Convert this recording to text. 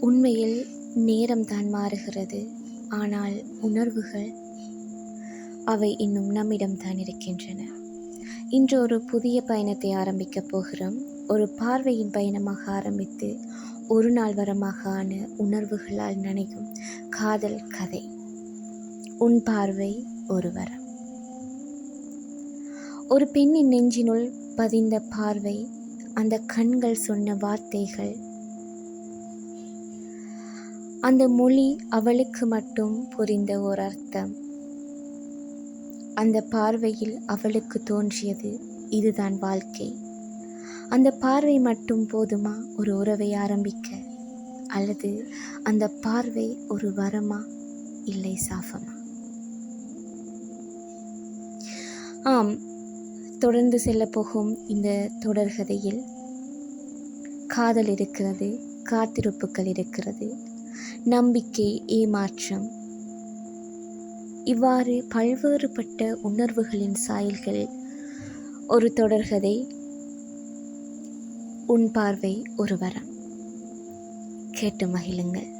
உண்மையில் நேரம் தான் மாறுகிறது. ஆனால் உணர்வுகள் அவை இன்னும் நம்மிடம்தான் இருக்கின்றன. இன்று ஒரு புதிய பயணத்தை ஆரம்பிக்கப் போகிறோம். ஒரு பார்வையின் பயணமாக ஆரம்பித்து ஒரு நாள் வரமாக ஆன உணர்வுகளால் நனையும் காதல் கதை. உன் பார்வை ஒரு வரம். ஒரு பெண்ணின் நெஞ்சினுள் பதிந்த பார்வை அந்த கண்கள் சொன்ன வார்த்தைகள். அந்த மொழி அவளுக்கு மட்டும் புரிந்த ஓர் அர்த்தம் அந்த பார்வையில் அவளுக்கு தோன்றியது இதுதான் வாழ்க்கை. அந்த பார்வை மட்டும் போதுமா ஒரு உறவை ஆரம்பிக்க? அல்லது அந்த பார்வை ஒரு வரமா? இல்லை சாபமா? ஆம் தொடர்ந்து செல்லப்போகும் இந்த தொடர்கதையில் காதல் இருக்கிறது காத்திருப்புகள் இருக்கிறது நம்பிக்கை ஏமாற்றம். இவ்வாறு பல்வேறுபட்ட உணர்வுகளின் சாயல்கள் ஒரு தொடர்கதை உன் பார்வை ஒரு வரம். கேட்டு மகிழுங்கள்.